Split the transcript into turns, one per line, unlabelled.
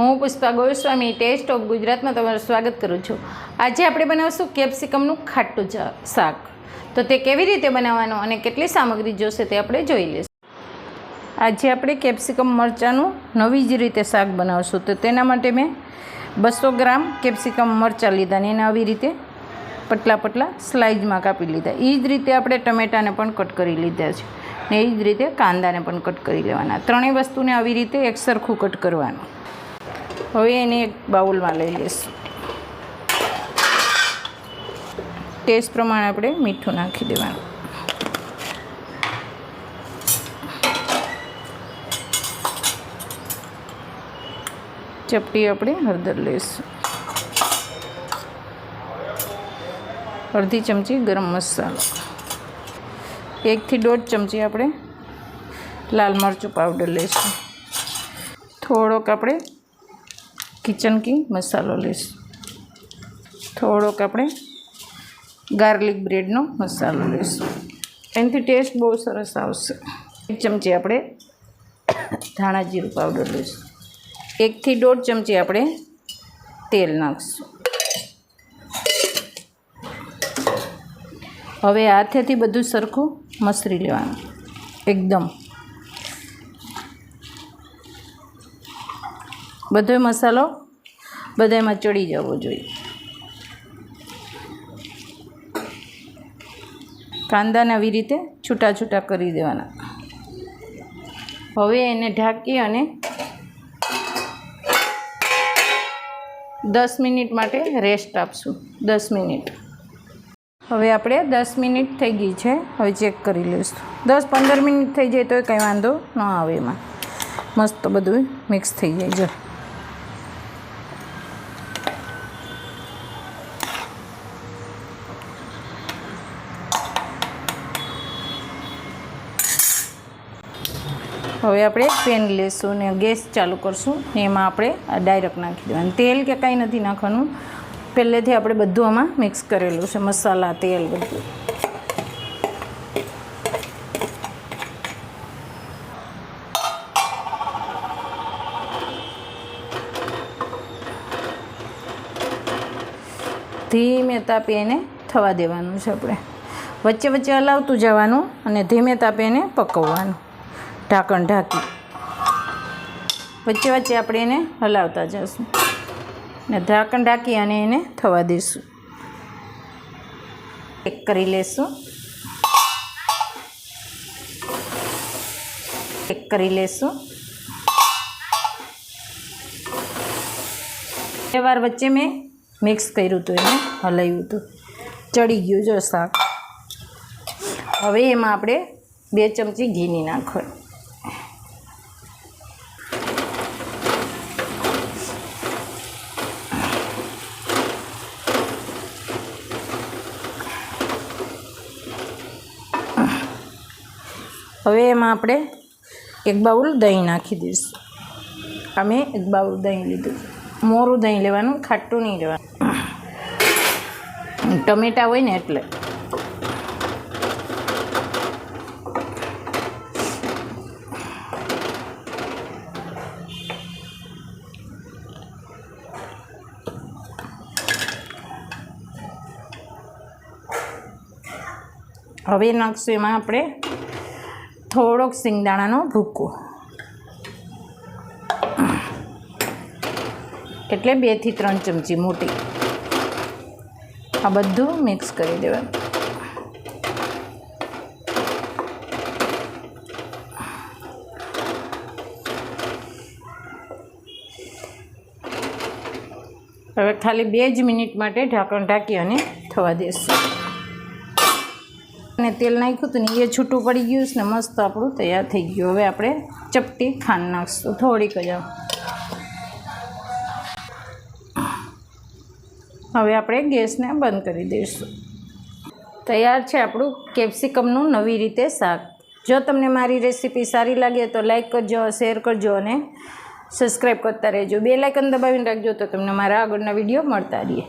હું Pushpa Goswami test of ગુજરાતમાં તમારું સ્વાગત કરું છું. આજે આપણે બનાવશું કેપ્સિકમનું ખાટું શાક. તો તે કેવી રીતે બનાવવાનું અને કેટલી સામગ્રી જોશે તે આપણે જોઈ લઈશું. આજે આપણે કેપ્સિકમ મરચાંનું નવી જ રીતે શાક બનાવશું. તો તેના માટે મેં બસો ગ્રામ કેપ્સિકમ મરચાં લીધા ને એને આવી રીતે પટલા પટલા સ્લાઇઝમાં કાપી લીધા. એ જ રીતે આપણે ટમેટાને પણ કટ કરી લીધા છે. ને એ જ રીતે કાંદાને પણ કટ કરી લેવાના. ત્રણેય વસ્તુને આવી રીતે એક સરખું કટ કરવાનું. હવે એને એક બાઉલમાં લઈ લઈશું ટેસ્ટ પ્રમાણે આપણે મીઠું નાખી દેવાનું. ચપટી આપણે હળદર લઈશું. અડધી ચમચી ગરમ મસાલો. એકથી દોઢ ચમચી આપણે લાલ મરચું પાવડર લઈશું. થોડોક આપણે કિચન કી મસાલો લઈશું. થોડોક આપણે ગાર્લિક બ્રેડનો મસાલો લઈશું. એનાથી ટેસ્ટ બહુ સરસ આવશે. એક ચમચી આપણે ધાણા જીરું પાવડર લઈશું. એકથી દોઢ ચમચી આપણે તેલ નાખીશું. હવે હાથેથી બધું સરખું મસરી લેવાનું. એકદમ. બધો મસાલો બધામાં ચડી જવો જોઈએ. કાંદાને આવી રીતે છૂટા છૂટા કરી દેવાના. હવે એને ઢાંકી અને દસ મિનિટ માટે રેસ્ટ આપશું. દસ મિનિટ. હવે આપણે દસ મિનિટ થઈ ગઈ છે. હવે ચેક કરી લઈશું. દસ પંદર મિનિટ થઈ જાય તોય કંઈ વાંધો ન આવે એમાં. મસ્ત બધું મિક્સ થઈ જાય. જો. હવે આપણે પેન લેશું ને ગેસ ચાલુ કરશું ને એમાં આપણે ડાયરેક્ટ નાખી દેવાનું. તેલ કે કાંઈ નથી નાખવાનું. પહેલેથી આપણે બધું આમાં મિક્સ કરેલું છે, મસાલા, તેલ બધું. ધીમે તાપે એને થવા દેવાનું છે આપણે. વચ્ચે વચ્ચે હલાવતું જવાનું અને ધીમે તાપે એને પકવવાનું. ઢાંકણ ઢાંકી. વચ્ચે વચ્ચે આપણે એને હલાવતા જઈશું. ને ઢાંકણ ઢાંકી અને એને થવા દઈશું. એક કરી લેશું. એક કરી લેશું. બે વાર વચ્ચે મેં મિક્સ કર્યું હતું એને, હલાવ્યું હતું. ચડી ગયું જો શાક. હવે એમાં આપણે બે ચમચી ઘીની નાખવાનું. હવે એમાં આપણે એક બાઉલ દહીં નાખી દઈશું. અમે એક બાઉલ દહીં લીધું. મોરું દહીં લેવાનું, ખાટું નહીં લેવાનું. ટમેટા હોય ને એટલે. હવે નાખશું એમાં આપણે થોડોક સિંગદાણાનો ભૂકો. એટલે બેથી ત્રણ ચમચી મોટી. આ બધું મિક્સ કરી દેવાનું. હવે ખાલી બે જ મિનિટ માટે ઢાંકણ ઢાંકી અને થવા દેશું. અને તેલ નાખ્યું હતું ને એ છૂટું પડી ગયું છે ને મસ્ત આપણું તૈયાર થઈ ગયું. હવે આપણે ચપટી ખાંડ નાખશું. થોડીક જ હવે આપણે ગેસને બંધ કરી દઈશું. તૈયાર છે આપણું કેપ્સિકમનું નવી રીતે શાક. જો તમને મારી રેસીપી સારી લાગે તો લાઇક કરજો, શેર કરજો અને સબસ્ક્રાઈબ કરતા રહેજો. બે લાઇકન દબાવીને રાખજો તો તમને મારા આગળના વીડિયો મળતા રહીએ.